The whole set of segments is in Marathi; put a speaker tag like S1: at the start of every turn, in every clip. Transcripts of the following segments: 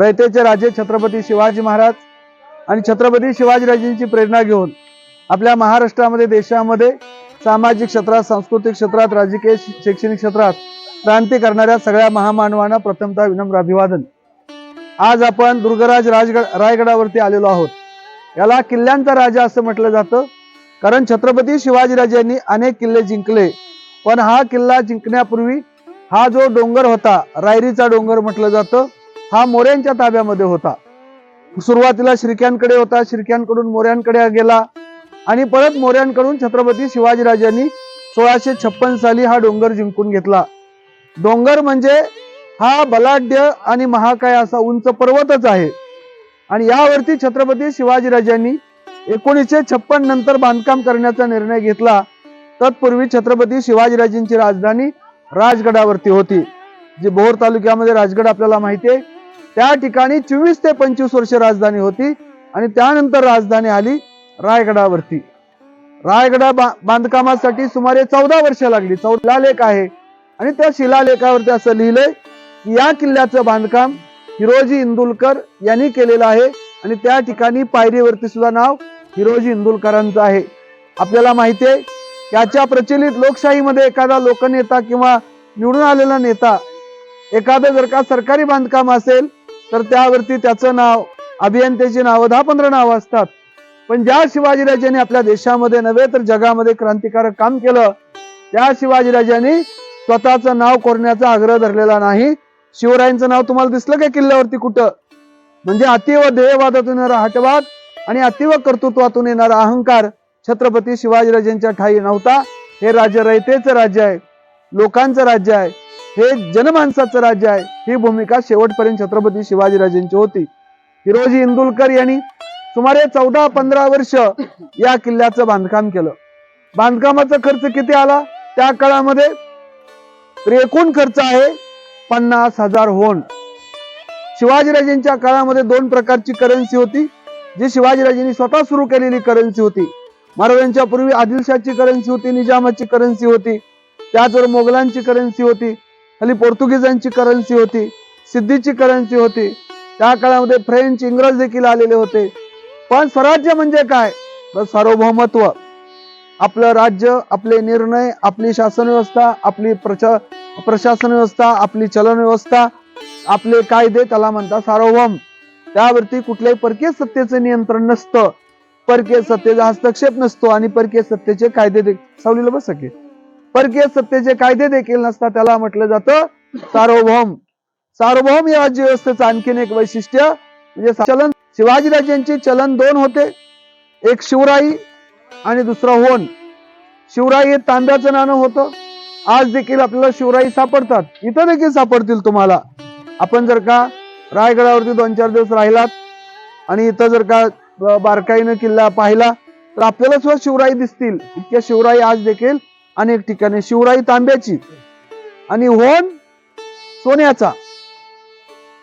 S1: रयतेचे राजे छत्रपती शिवाजी महाराज आणि छत्रपती शिवाजीराजेंची प्रेरणा घेऊन आपल्या महाराष्ट्रामध्ये देशामध्ये सामाजिक क्षेत्रात सांस्कृतिक क्षेत्रात राजकीय शैक्षणिक क्षेत्रात क्रांती करणाऱ्या सगळ्या महामानवांना प्रथमतः विनम्र अभिवादन. आज आपण दुर्गराज राजगड रायगडावरती आलेलो आहोत. याला किल्ल्यांचा राजा असं म्हटलं जातं. कारण छत्रपती शिवाजीराजांनी अनेक किल्ले जिंकले. पण हा किल्ला जिंकण्यापूर्वी हा जो डोंगर होता रायरीचा डोंगर म्हटलं जातं हा मोऱ्यांच्या ताब्यामध्ये होता. सुरुवातीला श्रीक्यांकडे होता श्रीक्यांकडून मोऱ्यांकडे गेला आणि परत मोऱ्यांकडून छत्रपती शिवाजीराजांनी सोळाशे छप्पन साली हा डोंगर जिंकून घेतला. डोंगर म्हणजे हा बलाढ्य आणि महाकाय असा उंच पर्वतच आहे. आणि यावरती छत्रपती शिवाजीराजांनी एकोणीसशे छप्पन नंतर बांधकाम करण्याचा निर्णय घेतला. तत्पूर्वी छत्रपती शिवाजीराजेंची राजधानी राजगडावरती होती. जी भोर तालुक्यामध्ये राजगड आपल्याला माहिती आहे. त्या ठिकाणी चोवीस ते पंचवीस वर्ष राजधानी होती आणि त्यानंतर राजधानी आली रायगडावरती. रायगडा बा- बांधकामासाठी सुमारे चौदा वर्ष लागली. शिलालेख लेख आहे. आणि त्या शिलालेखावरती असं लिहिलंय की या किल्ल्याचं बांधकाम हिरोजी इंदुलकर यांनी केलेलं आहे आणि त्या ठिकाणी पायरीवरती सुद्धा नाव हिरोजी इंदुलकरांचं आहे. आपल्याला माहिती आहे त्याच्या प्रचलित लोकशाहीमध्ये एखादा लोकनेता किंवा निवडून आलेला नेता एखादं जर का सरकारी बांधकाम असेल तर त्यावरती त्याचं नाव अभियंत्याची नावं दहा पंधरा नावं असतात. पण ज्या शिवाजीराजांनी आपल्या देशामध्ये नव्हे तर जगामध्ये क्रांतिकारक काम केलं त्या शिवाजीराजांनी स्वतःचं नाव कोरण्याचा आग्रह धरलेला नाही. शिवरायांचं नाव तुम्हाला दिसलं का किल्ल्यावरती कुठं? म्हणजे अतिव ध्येयवादातून येणारा हटवाद आणि अतिव कर्तृत्वातून येणारा अहंकार छत्रपती शिवाजीराजांच्या ठाई नव्हता. हे राज्य रयतेचं राज्य आहे लोकांचं राज्य आहे. हे जनमानसाचं राज्य आहे. ही भूमिका शेवटपर्यंत छत्रपती शिवाजीराजेंची होती. हिरोजी इंदुलकर यांनी सुमारे चौदा पंधरा वर्ष या किल्ल्याचं बांधकाम केलं. बांधकामाचा खर्च किती आला? त्या काळामध्ये एकूण खर्च आहे पन्नास हजार होन शिवाजीराजेंच्या काळामध्ये दोन प्रकारची करन्सी होती. जी शिवाजीराजेंनी स्वतः सुरू केलेली करन्सी होती. महाराजांच्या पूर्वी आदिलशाची करन्सी होती निजामाची करन्सी होती. त्याचबरोबर मोगलांची करन्सी होती. खाली पोर्तुगीजांची करन्सी होती सिद्धीची करन्सी होती. त्या काळामध्ये फ्रेंच इंग्रज देखील आलेले होते. पण स्वराज्य म्हणजे काय? तर सार्वभौमत्व. आपलं राज्य आपले निर्णय आपली शासन व्यवस्था आपली प्रचा प्रशासन व्यवस्था आपली चलन व्यवस्था आपले कायदे त्याला म्हणतात सार्वभौम. त्यावरती कुठल्याही परकीय सत्तेचं नियंत्रण नसतं. परकीय सत्तेचा हस्तक्षेप नसतो आणि परकीय सत्तेचे कायदे सावलीला बस सके परकीय सत्तेचे कायदे देखील नसतात त्याला म्हटलं जातं सार्वभौम. सार्वभौम या राज्य व्यवस्थेचं आणखीन एक वैशिष्ट्य म्हणजे चलन शिवाजीराजांचे चलन दोन होते. एक शिवराई आणि दुसरं होन शिवराई हे तांब्याचं नाणं होतं. आज देखील आपल्याला शिवराई सापडतात. इथं देखील सापडतील तुम्हाला. आपण जर का रायगडावरती दोन चार दिवस राहिलात आणि इथं जर का बारकाईनं किल्ला पाहिला तर आपल्याला सुद्धा शिवराई दिसतील. इतक्या शिवराई आज देखील अनेक ठिकाणी शिवराई तांब्याची आणि होन सोन्याचा.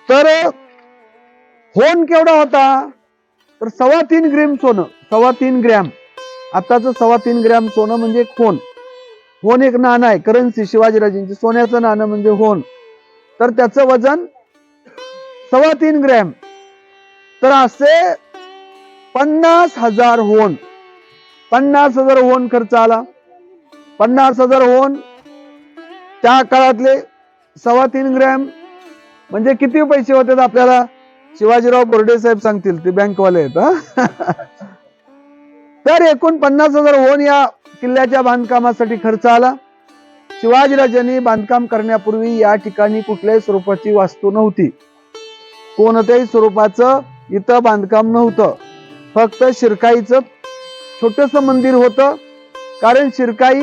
S1: तर होन केवढा होता? तर सव्वा तीन ग्रॅम सोनं सव्वा तीन ग्रॅम. आताचं सव्वा तीन ग्रॅम सोनं म्हणजे एक होन होन एक नाणं आहे करन्सी शिवाजीराजेंची सोन्याचं नाणं म्हणजे होन तर त्याचं वजन सव्वा तीन ग्रॅम. तर असे पन्नास हजार होन पन्नास हजार होन खर्च आला. पन्नास हजार होऊन त्या काळातले सव्वा तीन ग्रॅम म्हणजे किती पैसे होते आपल्याला? शिवाजीराव बोर्डे साहेब सांगतील ते बँकवाले आहेत तर एकूण पन्नास हजार होऊन या किल्ल्याच्या बांधकामासाठी खर्च आला. शिवाजीराजांनी बांधकाम करण्यापूर्वी या ठिकाणी कुठल्याही स्वरूपाची वास्तू नव्हती. कोणत्याही स्वरूपाचं इथं बांधकाम नव्हतं. फक्त शिरकाईचं छोटस मंदिर होतं. कारण शिरकाई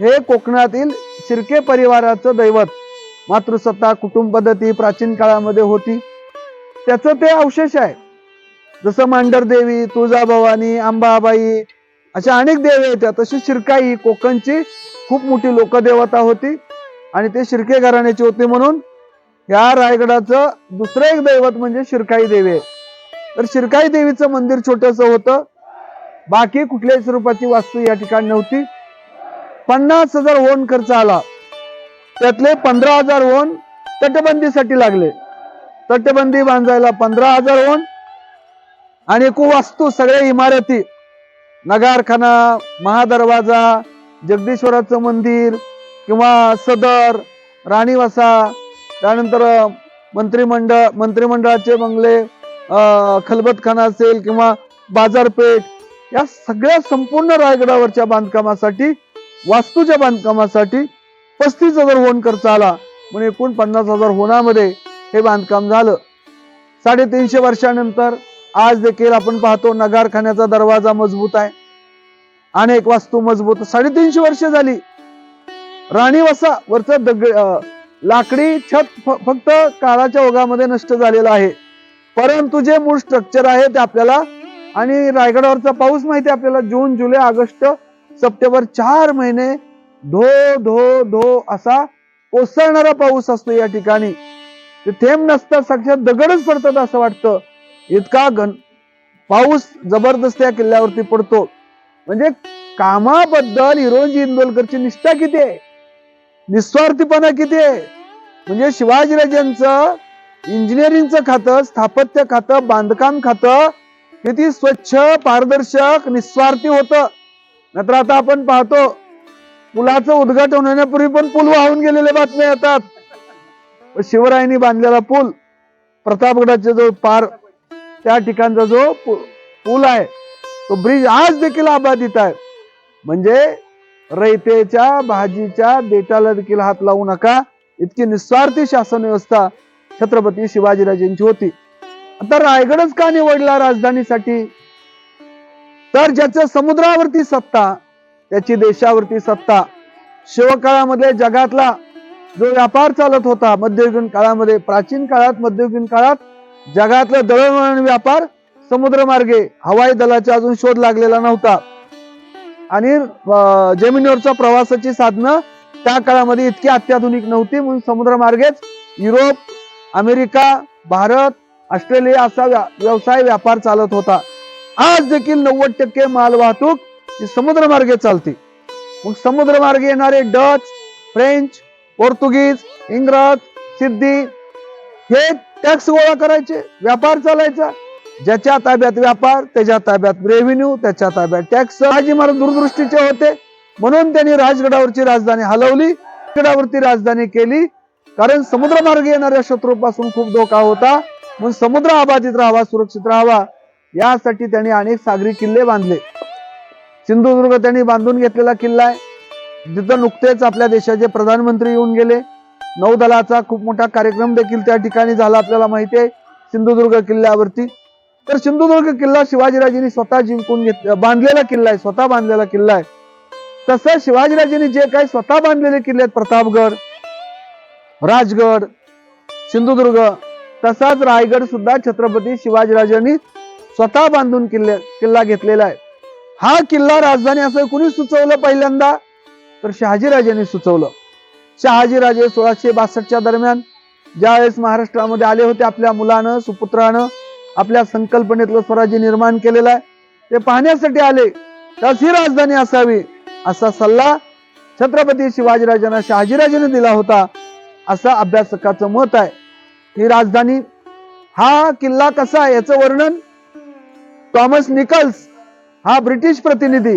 S1: हे कोकणातील शिर्के परिवाराचं दैवत. मातृसत्ता कुटुंब पद्धती प्राचीन काळामध्ये होती. त्याचं ते अवशेष आहे. जसं मांडर देवी तुळजाभवानी अंबाबाई अशा अनेक देवी होत्या तशी शिरकाई कोकणची खूप मोठी लोकदेवता होती आणि ते शिर्के घराण्याची होती म्हणून या रायगडाचं दुसरं एक दैवत म्हणजे शिरकाई देवी आहे. तर शिरकाई देवीचं मंदिर छोटंसं होतं. बाकी कुठल्याही स्वरूपाची वास्तू या ठिकाणी नव्हती. पन्नास हजार ओन खर्च आला. त्यातले पंधरा हजार ओन तटबंदीसाठी लागले. तटबंदी बांधायला पंधरा हजार ओन आणि कुवास्तू सगळ्या इमारती. नगारखाना महादरवाजा जगदीश्वराचं मंदिर किंवा सदर राणीवासा त्यानंतर मंत्रिमंडळ मंत्रिमंडळाचे बंगले अं, खलबतखाना असेल किंवा बाजारपेठ या सगळ्या संपूर्ण रायगडावरच्या बांधकामासाठी वास्तूच्या बांधकामासाठी पस्तीस हजार होण खर्च आला. म्हणून एकूण पन्नास हजार होण्यामध्ये हे बांधकाम झालं. साडेतीनशे वर्षानंतर आज देखील आपण पाहतो नगारखान्याचा दरवाजा मजबूत आहे. अनेक वास्तू मजबूत. साडेतीनशे वर्ष झाली. राणी वसा वरचं दग लाकडी छत फक्त काळाच्या ओघामध्ये नष्ट झालेलं आहे. परंतु जे मूळ स्ट्रक्चर आहे ते आपल्याला आणि रायगडावरचा पाऊस माहिती आहे आपल्याला? जून जुलै ऑगस्ट सप्टेंबर चार महिने धो धो धो असा कोसळणारा पाऊस असतो या ठिकाणी. ते थेंब नसतात साक्षात दगडच पडतात असं वाटतं. इतका घन पाऊस जबरदस्त या किल्ल्यावरती पडतो. म्हणजे कामाबद्दल हिरोजी इंदोलकरची निष्ठा किती आहे? निस्वार्थीपणा किती आहे? म्हणजे शिवाजीराजांचं इंजिनिअरिंगचं खातं स्थापत्य खातं बांधकाम खातं किती स्वच्छ पारदर्शक निस्वार्थी होतं. नंतर आता आपण पाहतो पुलाचं उद्घाटन होण्यापूर्वी पण पूल वाहून गेलेले बातम्या येतात. शिवरायांनी बांधलेला पूल प्रतापगडाच्या जो पार त्या ठिकाणचा जो पु- पूल आहे तो ब्रिज आज देखील अबाधित आहे. म्हणजे रयतेच्या भाजीच्या बेटाला देखील हात लावू नका. इतकी निस्वार्थी शासन व्यवस्था छत्रपती शिवाजीराजेंची होती. आता रायगडच का निवडला राजधानीसाठी? तर ज्याचं समुद्रावरती सत्ता त्याची देशावरती सत्ता. शिवकाळामध्ये जगातला जो व्यापार चालत होता मध्ययुगीन काळामध्ये प्राचीन काळात मध्ययुगीन काळात जगातला दळणवळण व्यापार समुद्रमार्गे हवाई दलाचा अजून शोध लागलेला नव्हता. आणि जमिनीवरच्या प्रवासाची साधनं त्या काळामध्ये इतकी अत्याधुनिक नव्हती म्हणून समुद्रमार्गेच युरोप अमेरिका भारत ऑस्ट्रेलिया असा व्यवसाय व्यापार चालत होता. आज देखील नव्वद टक्के माल वाहतूक ही समुद्रमार्गे चालते. मग समुद्रमार्गे येणारे डच फ्रेंच पोर्तुगीज इंग्रज सिद्धी हे टॅक्स गोळा करायचे व्यापार चालायचा. ज्याच्या ताब्यात व्यापार त्याच्या ताब्यात रेव्हेन्यू त्याच्या ताब्यात टॅक्स. शहाजी महाराज दूरदृष्टीचे होते. म्हणून त्यांनी राजगडावरची राजधानी हलवली. गडावरती राजधानी केली. कारण समुद्रमार्गे येणाऱ्या शत्रूपासून खूप धोका होता. म्हणून समुद्र अबाधित राहावा सुरक्षित राहावा यासाठी त्यांनी अनेक सागरी किल्ले बांधले. सिंधुदुर्ग त्यांनी बांधून घेतलेला किल्ला आहे. तिथं नुकतेच आपल्या देशाचे प्रधानमंत्री येऊन गेले. नौदलाचा खूप मोठा कार्यक्रम देखील त्या ठिकाणी झाला आपल्याला माहिती आहे सिंधुदुर्ग किल्ल्यावरती. तर सिंधुदुर्ग किल्ला शिवाजीराजेंनी स्वतः जिंकून घेत बांधलेला किल्ला आहे स्वतः बांधलेला किल्ला आहे. तसं शिवाजीराजेंनी जे काही स्वतः बांधलेले किल्ले आहेत प्रतापगड राजगड सिंधुदुर्ग तसाच रायगड सुद्धा छत्रपती शिवाजीराजांनी स्वतः बांधून किल्ले किल्ला घेतलेला आहे. हा किल्ला राजधानी असं कुणी सुचवलं पहिल्यांदा? तर शहाजीराजांनी सुचवलं. शहाजीराजे सोळाशे बासष्टच्या दरम्यान ज्यावेळेस महाराष्ट्रामध्ये आले होते आपल्या मुलानं सुपुत्रानं आपल्या संकल्पनेतलं स्वराज्य निर्माण केलेलं आहे ते पाहण्यासाठी आले. त्याच ही राजधानी असावी असा सल्ला छत्रपती शिवाजीराजांना शहाजीराजाने दिला होता असा अभ्यासकाचं मत आहे. ही राजधानी. हा किल्ला कसा आहे याचं वर्णन? थॉमस निकल्स हा ब्रिटिश प्रतिनिधी.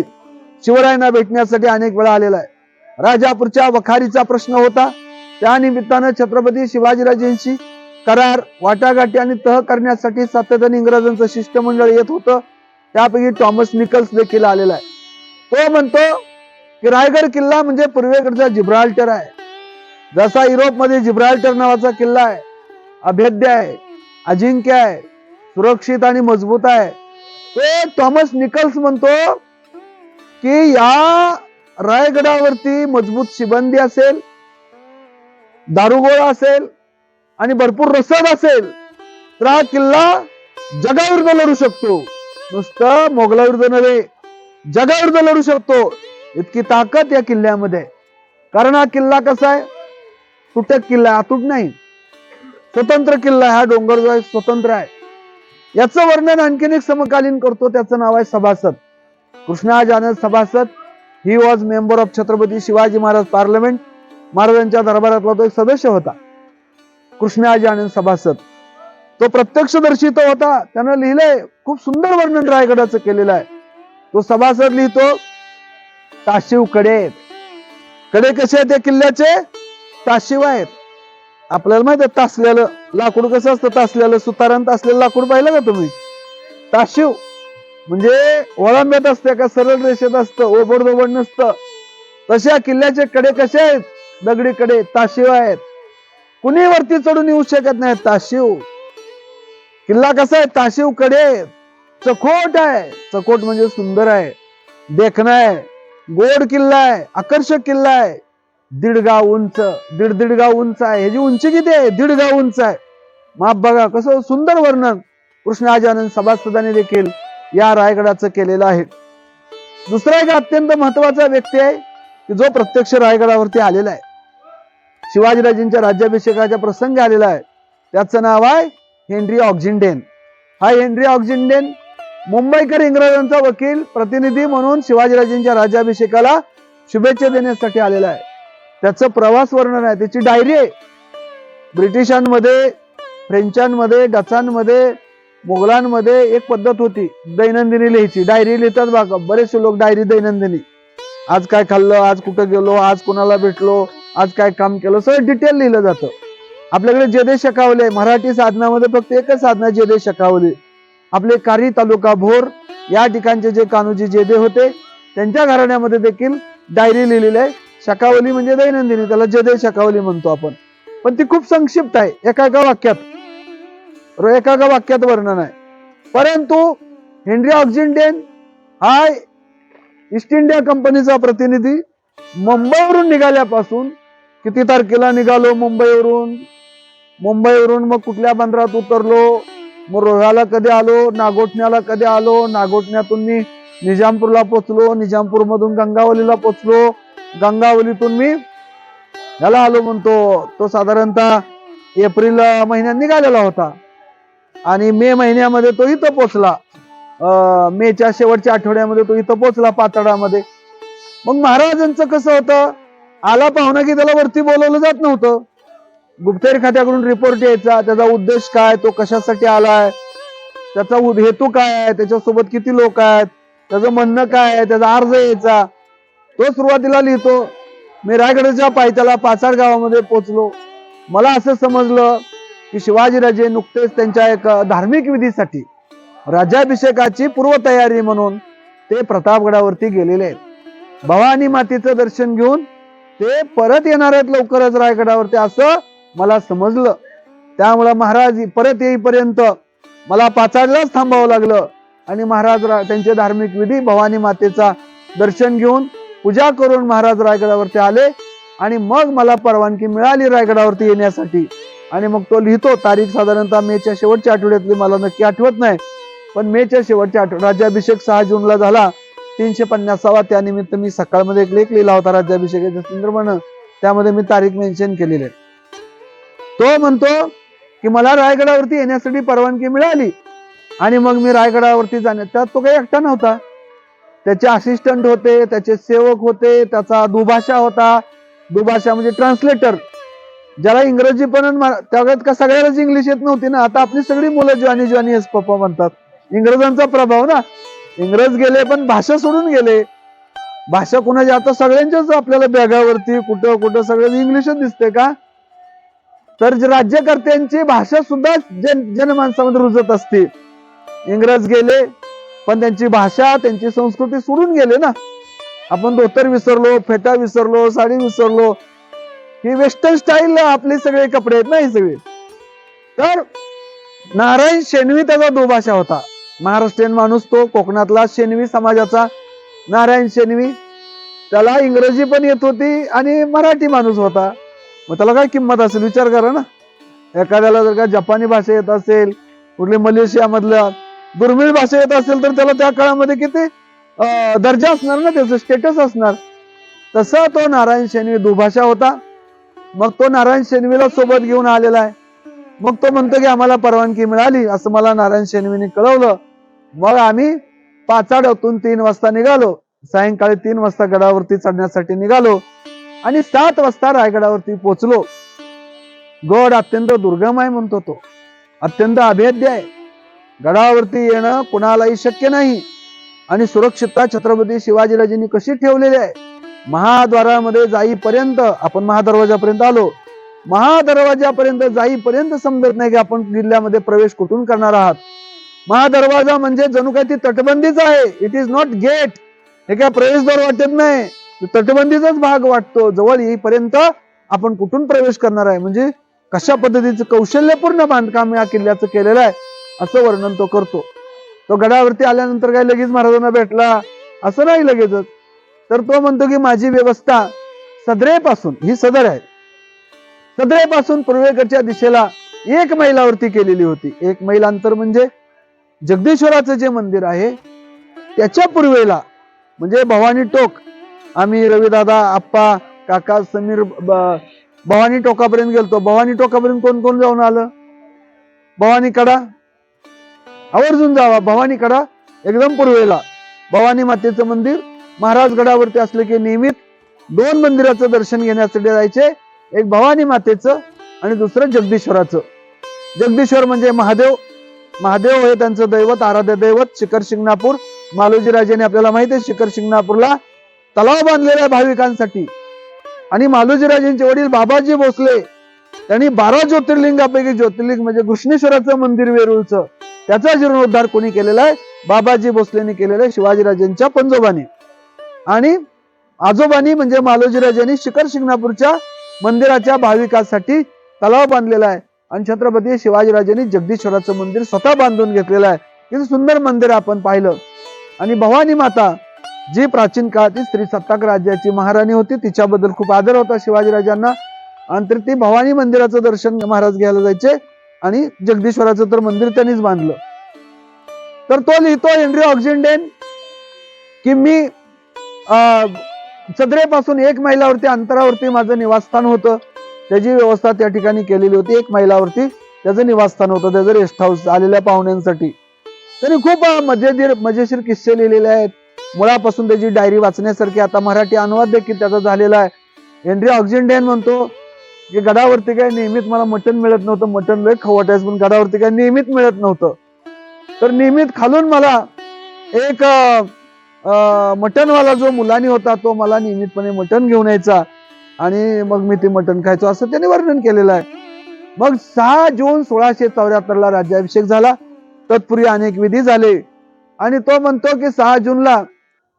S1: शिवरायांना भेटण्यासाठी अनेक वेळा आलेला आहे. राजापूरच्या वखारीचा प्रश्न होता. त्या निमित्तानं छत्रपती शिवाजीराजेंशी करार वाटाघाटी आणि तह करण्यासाठी सातत्याने इंग्रजांचं शिष्टमंडळ येत होतं. त्यापैकी थॉमस निकल्स देखील आलेला आहे. तो म्हणतो की रायगड किल्ला म्हणजे पूर्वेकडचा जिब्राल्टर आहे. जसा युरोपमध्ये जिब्राल्टर नावाचा किल्ला आहे अभेद्य आहे अजिंक्य आहे सुरक्षित आणि मजबूत आहे. तो थॉमस निकल्स म्हणतो की या रायगडावरती मजबूत शिबंदी असेल दारुगोळा असेल आणि भरपूर रसद असेल तर हा किल्ला जगाविरुद्ध लढू शकतो. नुसतं मोगलाविरुद्ध नव्हे जगाविरुद्ध लढू शकतो. इतकी ताकद या किल्ल्यामध्ये. कारण हा किल्ला कसा आहे? तुटक किल्ला अतूट नाही. स्वतंत्र किल्ला हा डोंगर जो आहे स्वतंत्र आहे. याचं वर्णन आणखीन एक समकालीन करतो त्याचं नाव आहे Sabhasad. Krishnaji Anand Sabhasad. He was member of Chhatrapati Shivaji Maharaj parliament. महाराजांच्या दरबारातला तो एक सदस्य होता. कृष्णाजी आनंद सभासद. तो प्रत्यक्षदर्शी तो होता. त्यानं लिहिलंय खूप सुंदर वर्णन रायगडाचं केलेलं आहे. तो सभासद लिहितो ताशिवकडे आहेत. कडे कसे आहेत त्या किल्ल्याचे ताशिव आहेत. आपल्याला माहीत आहे तासलेलं लाकूड कसं असतं? तासलेलं सुतारान तासलेलं लाकूड पाहिलं का तुम्ही? ताशिव. म्हणजे ओळंब्यात असते का सरळ रेषेत असतं ओबडदोबड नसतं. तशा किल्ल्याचे कडे कसे आहेत? दगडी कडे ताशिव आहेत. कुणी वरती चढून येऊ शकत नाही ताशिव. किल्ला कसा आहे? ताशिवकडे चकोट आहे. चकोट म्हणजे सुंदर आहे. देखणं आहे. गोड किल्ला आहे. आकर्षक किल्ला आहे. दीड गाव उंच दीड दीड गाव उंच आहे. ह्याची उंची किती आहे? दीड गाव उंच आहे. माप बघा कसं सुंदर वर्णन कृष्णाजानंद सभासदांनी देखील या रायगडाचं केलेलं आहे. दुसरा एक अत्यंत महत्त्वाचा व्यक्ती आहे की जो प्रत्यक्ष रायगडावरती आलेला आहे. शिवाजीराजेंच्या राज्याभिषेकाच्या प्रसंगी आलेला आहे. त्याचं नाव आहे हेनरी ऑक्झिंडेन हा हेनरी ऑक्झिंडेन मुंबईकर इंग्रजांचा वकील प्रतिनिधी म्हणून शिवाजीराजेंच्या राज्याभिषेकाला शुभेच्छा देण्यासाठी आलेला आहे. त्याचं प्रवास वर्णन आहे. त्याची डायरी आहे. ब्रिटिशांमध्ये फ्रेंचांमध्ये डचांमध्ये मोगलांमध्ये एक पद्धत होती. दैनंदिनी लिहायची. डायरी लिहितात बघा. बरेचसे लोक डायरी दैनंदिनी. आज काय खाल्लं आज कुठं गेलो आज कोणाला भेटलो आज काय काम केलं सगळं डिटेल लिहिलं जातं. आपल्याकडे जेदे शकावले मराठी साधनामध्ये फक्त एकच साधना जेदे शकावले. आपले कारी तालुका भोर या ठिकाणचे जे कान्होजी जेदे होते त्यांच्या घराण्यामध्ये देखील डायरी लिहिलेली आहे. शकावली म्हणजे दैनंदिनी त्याला जदे शकावली म्हणतो आपण. पण ती खूप संक्षिप्त आहे एका एका वाक्यात. र- एका एका वाक्यात वर्णन आहे. परंतु हेनरी ऑक्झिंडेन हा ईस्ट इंडिया कंपनीचा प्रतिनिधी मुंबईवरून निघाल्यापासून किती तारखेला निघालो मुंबईवरून? मुंबईवरून मग कुठल्या बंदरात उतरलो? मग रोह्याला कधी आलो? नागोठण्याला कधी आलो? नागोठण्यातून मी निजामपूरला पोचलो निजामपूर मधून गंगावलीला पोचलो गंगावलीतून मी याला आलो म्हणतो. तो साधारणतः एप्रिल महिन्यात निघालेला होता. आणि मे महिन्यामध्ये तो इथं पोचला मेच्या शेवटच्या आठवड्यामध्ये तो इथं पोचला पातळामध्ये. मग महाराजांचं कसं होतं? आला पाहुणा की त्याला वरती बोलवलं जात नव्हतं. गुप्तहेर खात्याकडून रिपोर्ट यायचा. त्याचा उद्देश काय? तो कशासाठी आलाय? त्याचा उद- हेतू काय आहे? त्याच्यासोबत किती लोक आहेत? त्याचं म्हणणं काय आहे? त्याचा अर्ज यायचा. तो सुरुवातीला लिहितो मी रायगडच्या पायथ्याला पाचाड गावामध्ये पोचलो. मला असं समजलं की शिवाजीराजे नुकतेच त्यांच्या एक धार्मिक विधीसाठी राज्याभिषेकाची पूर्वतयारी म्हणून ते प्रतापगडावरती गेलेले आहेत. भवानी मातेचं दर्शन घेऊन ते परत येणार आहेत लवकरच रायगडावरती असं मला समजलं. त्यामुळं महाराज परत येईपर्यंत मला पाचाडलाच थांबावं लागलं आणि महाराज त्यांचे धार्मिक विधी भवानी मातेचा दर्शन घेऊन पूजा करून महाराज रायगडावरती आले आणि मग मला परवानगी मिळाली रायगडावरती येण्यासाठी. आणि मग तो लिहितो तारीख साधारणतः मेच्या शेवटच्या आठवड्यातली मला नक्की आठवत नाही. पण मेच्या शेवटच्या आठवड्यात राज्याभिषेक सहा जूनला झाला. तीनशे पन्नासावा त्यानिमित्त मी सकाळमध्ये एक लेख लिहिला होता राज्याभिषेकाच्या संदर्भानं. त्यामध्ये मी तारीख मेन्शन केलेली आहे. तो म्हणतो की मला रायगडावरती येण्यासाठी परवानगी मिळाली. आणि मग मी रायगडावरती जाण्यात त्यात तो काही एकटा नव्हता. त्याचे असिस्टंट होते त्याचे सेवक होते त्याचा दुभाषा होता. दुभाषा म्हणजे ट्रान्सलेटर ज्याला इंग्रजी पण आणि त्या वेळेत का सगळ्यालाच इंग्लिश येत नव्हती ना आता आपली सगळी मुलं ज्वानी ज्वानी एस पप्पा म्हणतात. इंग्रजांचा प्रभाव ना. इंग्रज गेले पण भाषा सोडून गेले. भाषा कुणाची? आता सगळ्यांच्याच आपल्याला बॅगावरती कुठं कुठं सगळं इंग्लिशच दिसते का? तर राज्यकर्त्यांची भाषा सुद्धा जन जनमानसामध्ये रुजत असते. इंग्रज गेले पण त्यांची भाषा त्यांची संस्कृती सोडून गेले ना. आपण धोतर विसरलो फेटा विसरलो साडी विसरलो ही वेस्टर्न स्टाईल आपले सगळे कपडे आहेत ना हे सगळे. तर नारायण शेणवी त्याचा दुभाषा होता. महाराष्ट्रीयन माणूस तो कोकणातला शेणवी समाजाचा. नारायण शेणवी त्याला इंग्रजी पण येत होती आणि मराठी माणूस होता. मग त्याला काय किंमत असेल? विचार करा ना. एखाद्याला जर का जपानी भाषा येत असेल कुठली मलेशिया मधल्या दुर्मिळ भाषा येत असेल तर त्याला त्या काळामध्ये किती दर्जा असणार ना त्याचं स्टेटस असणार. तसा तो नारायण शेणवी दुभाषा होता. मग तो नारायण शेणवीला सोबत घेऊन आलेला आहे. मग तो म्हणतो की आम्हाला परवानगी मिळाली असं मला नारायण शेणवीने कळवलं. मग आम्ही पाचाड्यातून तीन वाजता निघालो. सायंकाळी तीन वाजता गडावरती चढण्यासाठी निघालो. आणि सात वाजता रायगडावरती पोचलो. गड अत्यंत दुर्गम आहे म्हणतो तो. अत्यंत अभेद्य आहे. गडावरती येणं कुणालाही शक्य नाही. आणि सुरक्षितता छत्रपती शिवाजीराजेंनी कशी ठेवलेली आहे? महाद्वारामध्ये जाईपर्यंत आपण महादरवाजापर्यंत आलो. महादरवाजापर्यंत जाईपर्यंत समजत नाही की आपण किल्ल्यामध्ये प्रवेश कुठून करणार आहात. महादरवाजा म्हणजे जणू काय ती तटबंदीच आहे. इट इज नॉट गेट हे काय प्रवेशद्वार वाटत नाही. तटबंदीचाच भाग वाटतो. जवळ येईपर्यंत आपण कुठून प्रवेश करणार आहे? म्हणजे कशा पद्धतीचं कौशल्यपूर्ण बांधकाम या किल्ल्याचं केलेलं आहे? असं वर्णन तो करतो. तो गडावरती आल्यानंतर काय लगेच महाराजांना भेटला? असं नाही लगेचच. तर तो म्हणतो की माझी व्यवस्था सदरेपासून ही सदर आहे. सदरेपासून पूर्वेकडच्या दिशेला एक मैलावरती केलेली होती. एक मैल अंतर म्हणजे जगदीश्वराचं जे मंदिर आहे त्याच्या पूर्वेला म्हणजे भवानी टोक आम्ही रविदादा आप्पा काका समीर भवानी टोकापर्यंत गेलतो. भवानी टोकापर्यंत कोण कोण जाऊन आलं? भवानी कडा? आवर्जून जावा. भवानी कडा एकदम पूर्वेला. भवानी मातेचं मंदिर महाराज गडावरती असले की नियमित दोन मंदिराचं दर्शन घेण्यासाठी जायचे. एक भवानी मातेचं आणि दुसरं जगदीश्वराचं. जगदीश्वर म्हणजे महादेव. महादेव हे त्यांचं दैवत आराध्य दैवत शिखर शिंगणापूर. मालोजी राजेने आपल्याला माहिती आहे शिखर शिंगणापूरला तलाव बांधलेल्या भाविकांसाठी. आणि मालोजी राजेंचे वडील बाबाजी भोसले त्यांनी बारा ज्योतिर्लिंगापैकी ज्योतिर्लिंग म्हणजे घृष्णेश्वराचं मंदिर वेरूळचं. त्याचा जीर्णोद्धार कोणी केलेला आहे? बाबाजी भोसलेने केलेला आहे शिवाजीराजेंच्या पंजोबाने. आणि आजोबानी म्हणजे मालोजीराजांनी शिखर शिंगणापूरच्या मंदिराच्या भाविकासाठी तलाव बांधलेला आहे. आणि छत्रपती शिवाजीराजांनी जगदीश्वराचं मंदिर स्वतः बांधून घेतलेलं आहे. किती सुंदर मंदिर आपण पाहिलं. आणि भवानी माता जी प्राचीन काळातील स्त्री सत्ताक राज्याची महाराणी होती तिच्याबद्दल खूप आदर होता शिवाजीराजांना. आणि तर ती भवानी मंदिराचं दर्शन महाराज घ्यायला जायचे. आणि जगदीश्वराचं तर मंदिर त्यांनीच बांधलं. तर तो लिहितो हेनरी ऑक्झिंडेन की मी अं, सदरेपासून एक मैलावरती अंतरावरती माझं निवासस्थान होतं. त्याची व्यवस्था त्या ठिकाणी केलेली होती एक मैलावरती त्याचं निवासस्थान होतं त्याचं रेस्ट हाऊस आलेल्या पाहुण्यांसाठी. त्यांनी खूप मजेदीर मजेशीर मजेशीर किस्से लिहिलेले आहेत. मुळापासून त्याची डायरी वाचण्यासारखी आता मराठी अनुवाद देखील त्याचा झालेला आहे. हेनरी ऑक्झिंडेन म्हणतो की गडावरती काय नियमित मला मटण मिळत नव्हतं मटण लय खवटायच पण गडावरती काय नियमित मिळत नव्हतं. तर नियमित खालून मला एक मटणवाला जो मुलानी होता तो मला नियमितपणे मटण घेऊन यायचा. आणि मग मी ते मटण खायचो असं त्याने वर्णन केलेलं आहे. मग सहा जून सोळाशे चौऱ्याहत्तरला राज्याभिषेक झाला. तत्पूर्वी अनेक विधी झाले. आणि तो म्हणतो की सहा जूनला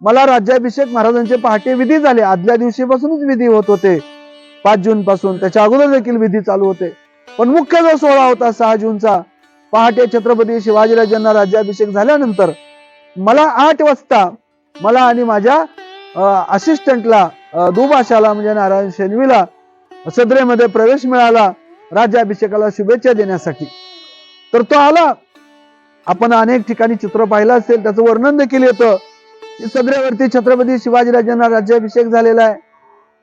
S1: मला राज्याभिषेक महाराजांचे पहाटे विधी झाले. आदल्या दिवशीपासूनच विधी होत होते. पाच जून पासून. त्याच्या अगोदर देखील विधी चालू होते. पण मुख्य जो सोहळा होता सहा जूनचा पहाटे छत्रपती शिवाजीराजांना राज्याभिषेक झाल्यानंतर मला आठ वाजता मला आणि माझ्या असिस्टंटला दुभाषाला म्हणजे नारायण शेनवीला सदरेमध्ये प्रवेश मिळाला राज्याभिषेकाला शुभेच्छा देण्यासाठी. तर तो आला. आपण अनेक ठिकाणी चित्र पाहिलं असेल त्याचं वर्णन देखील येतं. की सदरेवरती छत्रपती शिवाजीराजांना राज्याभिषेक झालेला आहे.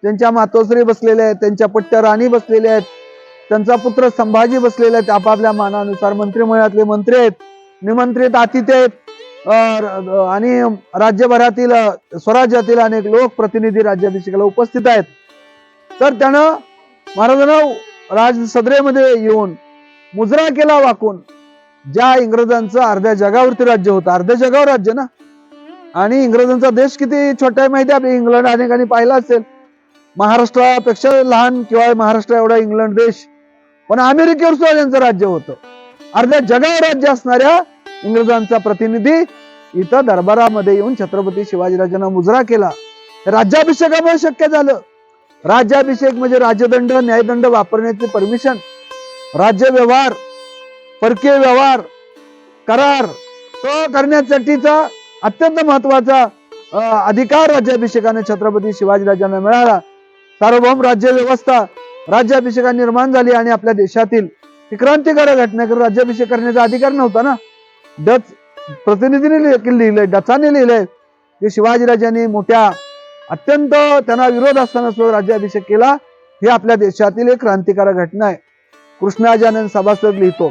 S1: त्यांच्या मातोश्री बसलेल्या आहेत त्यांच्या पट्ट्या राणी बसलेल्या आहेत त्यांचा पुत्र संभाजी बसलेले आहेत आपापल्या मानानुसार मंत्रिमंडळातले मंत्री आहेत निमंत्रित अतिथी आहेत. अं, आणि राज्यभरातील स्वराज्यातील अनेक लोक प्रतिनिधी राज्याभिषेकाला उपस्थित आहेत. तर त्यानं महाराजांना राज सदरेमध्ये येऊन मुजरा केला वाकून ज्या इंग्रजांचं अर्ध्या जगावरती राज्य होतं. अर्ध्या जगावर राज्य ना? आणि इंग्रजांचा देश किती छोटा आहे माहिती आहे? आपल्या इंग्लंड अनेकांनी पाहिला असेल. महाराष्ट्रापेक्षा लहान किंवा महाराष्ट्र एवढा इंग्लंड देश पण अमेरिकेवर सुद्धा त्यांचं राज्य होतं. अर्ध्या जगावर राज्य असणाऱ्या इंग्रजांचा प्रतिनिधी इथं दरबारामध्ये येऊन छत्रपती शिवाजीराजांना मुजरा केला. राज्याभिषेकामुळे शक्य झालं. राज्याभिषेक म्हणजे राजदंड न्यायदंड वापरण्याचे परमिशन राज्य व्यवहार परकीय व्यवहार करार तो करण्यासाठीचा अत्यंत महत्त्वाचा अधिकार राज्याभिषेकाने छत्रपती शिवाजीराजांना मिळाला. सार्वभौम राज्य व्यवस्था राज्याभिषेका निर्माण झाली आणि आपल्या देशातील क्रांतिकारक घटना राज्याभिषेक करण्याचा अधिकार नव्हता ना? डच प्रतिनिधीने लिहिलंय डचाने लिहिलंय की शिवाजीराजांनी मोठ्या अत्यंत त्यांना विरोध असताना सुद्धा राज्याभिषेक केला. ही आपल्या देशातील एक क्रांतिकारक घटना आहे. कृष्णाजानन सभासद लिहितो.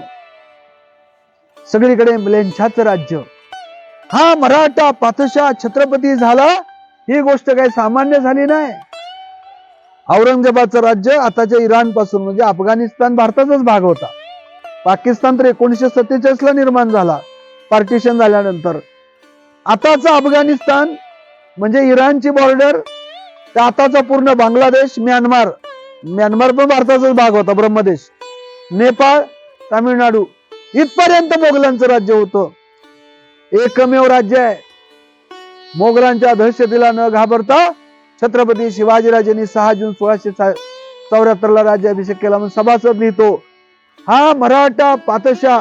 S1: सगळीकडे मुलेंछाच राज्य. हा मराठा पाथशा छत्रपती झाला ही गोष्ट काही सामान्य झाली नाही. औरंगजेबाचं राज्य आताच्या इराणपासून म्हणजे अफगाणिस्तान भारताचाच भाग होता. पाकिस्तान तर एकोणीसशे सत्तेचाळीसला निर्माण झाला. पार्टिशन झाल्यानंतर. आताचा अफगाणिस्तान म्हणजे इराणची बॉर्डर तर आताचा पूर्ण बांगलादेश म्यानमार. म्यानमार पण भारताचाच भाग होता ब्रह्मदेश. नेपाळ तामिळनाडू. इथपर्यंत मोगलांचं राज्य होतं. एकमेव राज्य आहे. मोगलांच्या दहशतीला न घाबरता छत्रपती शिवाजीराजेंनी सहा जून सोळाशे चौऱ्याहत्तर ला राज्याभिषेक केला म्हणून सभासद लिहितो हा मराठा पातशा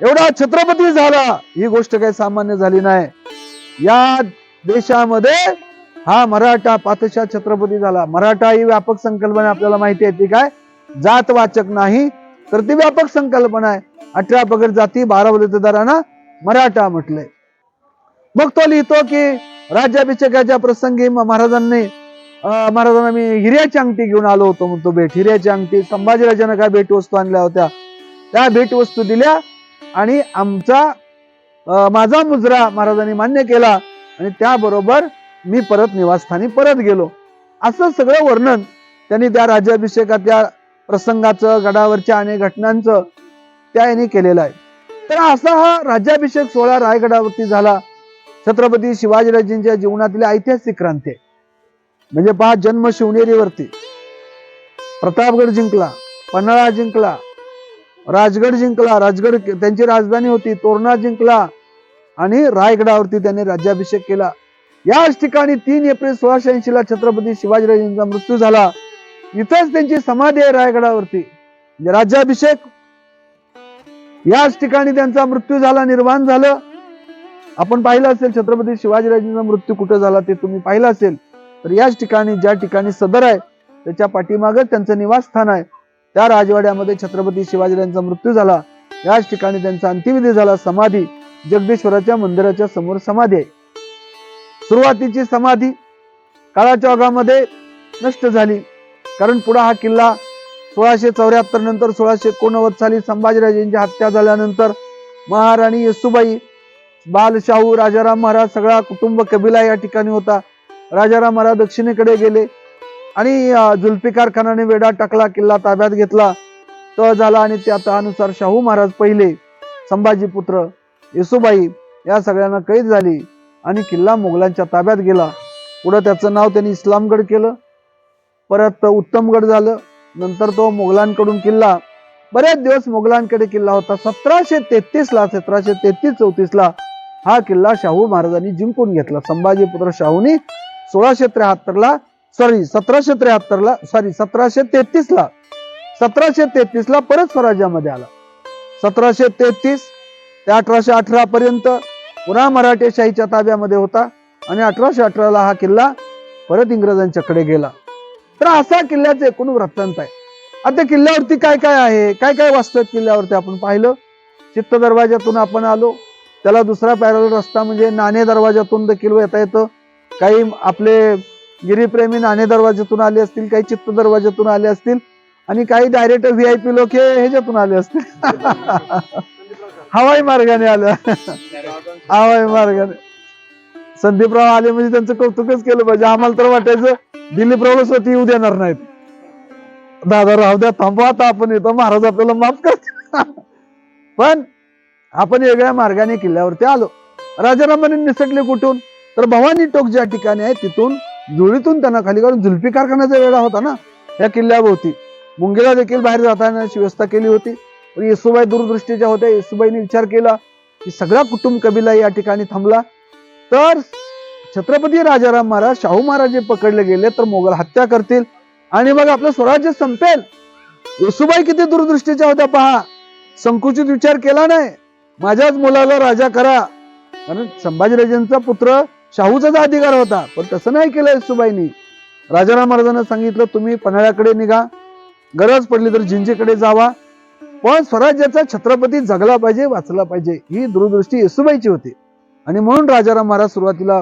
S1: एवढा छत्रपती झाला ही गोष्ट काही सामान्य झाली नाही. या देशामध्ये हा मराठा पातशा छत्रपती झाला. मराठा ही व्यापक संकल्पना आपल्याला माहिती आहे ती काय? जात वाचक नाही तर ती व्यापक संकल्पना आहे. अठरा पगड जाती बारा बलुतेदारांना मराठा म्हटलंय. मग तो लिहितो की राज्याभिषेकाच्या प्रसंगी महाराजांनी महाराजांना मी हिऱ्याची अंगठी घेऊन आलो होतो म्हणतो भेट. हिऱ्याची अंगठी संभाजीराजांना काय भेटवस्तू आणल्या होत्या. त्या भेटवस्तू दिल्या आणि आमचा माझा मुजरा महाराजांनी मान्य केला आणि त्याबरोबर मी परत निवासस्थानी परत गेलो. असं सगळं वर्णन त्यांनी त्या राज्याभिषेकाच्या प्रसंगाचं गडावरच्या अनेक घटनांचं त्या यांनी केलेलं आहे. तर असा हा राज्याभिषेक सोहळा रायगडावरती झाला. छत्रपती शिवाजीराजेंच्या जीवनातली ऐतिहासिक क्रांती. आहे. म्हणजे पहा जन्म शिवनेरीवरती. प्रतापगड जिंकला पन्हाळा जिंकला राजगड जिंकला राजगड त्यांची राजधानी होती तोरणा जिंकला आणि रायगडावरती त्यांनी राज्याभिषेक केला. याच ठिकाणी तीन एप्रिल सोळाशे ऐंशी ला छत्रपती शिवाजीराजेंचा मृत्यू झाला. इथंच त्यांची समाधी आहे रायगडावरती. म्हणजे राज्याभिषेक. याच ठिकाणी त्यांचा मृत्यू झाला निर्माण झालं. आपण पाहिलं असेल छत्रपती शिवाजीराजेंचा मृत्यू कुठं झाला ते तुम्ही पाहिलं असेल तर याच ठिकाणी ज्या ठिकाणी सदर आहे त्याच्या पाठीमागच त्यांचं निवासस्थान आहे. त्या राजवाड्यामध्ये छत्रपती शिवाजीराजांचा मृत्यू झाला. याच ठिकाणी त्यांचा अंत्यविधी झाला समाधी जगदीश्वराच्या मंदिराच्या समोर समाधी आहे. सुरुवातीची समाधी काळाच्या ओघामध्ये नष्ट झाली. कारण पुढे हा किल्ला सोळाशे चौऱ्याहत्तर नंतर सोळाशे एकोणनव्वद साली संभाजीराजेंची हत्या झाल्यानंतर महाराणी येसुबाई बालशाहू राजाराम महाराज सगळा कुटुंब कबिला या ठिकाणी होता. राजाराम महाराज दक्षिणेकडे गेले आणि जुल्फिकार खानाने वेढा टाकला किल्ला ताब्यात घेतला. तो झाला आणि त्या त्यानुसार शाहू महाराज पहिले संभाजी पुत्र येसुबाई या सगळ्यांना कैद झाली आणि किल्ला मोगलांच्या ताब्यात गेला. पुढं त्याचं नाव त्यांनी इस्लामगड केलं. परत उत्तमगड झालं. नंतर तो मोगलांकडून किल्ला. बरेच दिवस मोगलांकडे किल्ला होता. सतराशे तेहतीस ला सतराशे तेहतीस चौतीस ला हा किल्ला शाहू महाराजांनी जिंकून घेतला. संभाजी पुत्र शाहूनी सोळाशे त्र्याहत्तर ला सॉरी सतराशे त्र्याहत्तर ला सॉरी सतराशे तेहतीस ला सतराशे तेहतीसला परत स्वराज्यामध्ये आला. सतराशे तेहतीस ते अठराशे अठरा पर्यंत पुन्हा मराठेशाहीच्या ताब्यामध्ये होता आणि अठराशे अठराला हा किल्ला परत इंग्रजांच्याकडे गेला. तर असा किल्ल्याचं एकूण वृत्तांत आहे. आता किल्ल्यावरती काय काय आहे? काय काय वास्तव किल्ल्यावरती आपण पाहिलं? चित्त दरवाज्यातून आपण आलो. त्याला दुसरा पॅरल रस्ता म्हणजे नाणे दरवाजातून देखील येता येतं. काही आपले गिरीप्रेमी नाणे दरवाजातून आले असतील काही चित्त दरवाजातून आले असतील आणि काही डायरेक्ट व्ही आय पी लोक हे ह्याच्यातून आले असतील. हवाई मार्गाने आलं. हवाई मार्गाने. संदीपराव आले म्हणजे त्यांचं कौतुकच केलं पाहिजे. आम्हाला तर वाटायचं दिलीपराव स्वतः येऊ देणार नाहीत. दादा राहू द्या थांबवा आता आपण येतो. महाराज आपल्याला माफ कर पण आपण वेगळ्या मार्गाने किल्ल्यावरती आलो. राजारामाने निसटले कुठून? तर भवानी टोक ज्या ठिकाणी आहे तिथून जुळीतून त्यांना खाली करून जुल्फी कारखान्याचा वेळा होता ना या किल्ल्याभोवती. मुंगेला देखील बाहेर जाताना व्यवस्था केली होती. पण येसुबाई दूरदृष्टीच्या होत्या येसुबाईने विचार केला की सगळा कुटुंब कबिला या ठिकाणी थांबला. तर छत्रपती राजाराम महाराज शाहू महाराज जे पकडले गेले तर मोगल हत्या करतील. आणि मग आपलं स्वराज्य संपेल. येसुबाई किती दूरदृष्टीच्या होत्या पहा. संकुचित विचार केला नाही. माझ्याच मुलाला राजा करा. कारण संभाजीराजांचा पुत्र शाहूचाच अधिकार होता. पण तसं नाही केलं सुबाईनी राजाराम महाराजांना सांगितलं तुम्ही पन्हाळ्याकडे निघा. गरज पडली तर जिंजीकडे जावा. पण स्वराज्याचा छत्रपती जगला पाहिजे वाचला पाहिजे. ही दूरदृष्टी येसुबाईची होती. आणि म्हणून राजाराम महाराज सुरुवातीला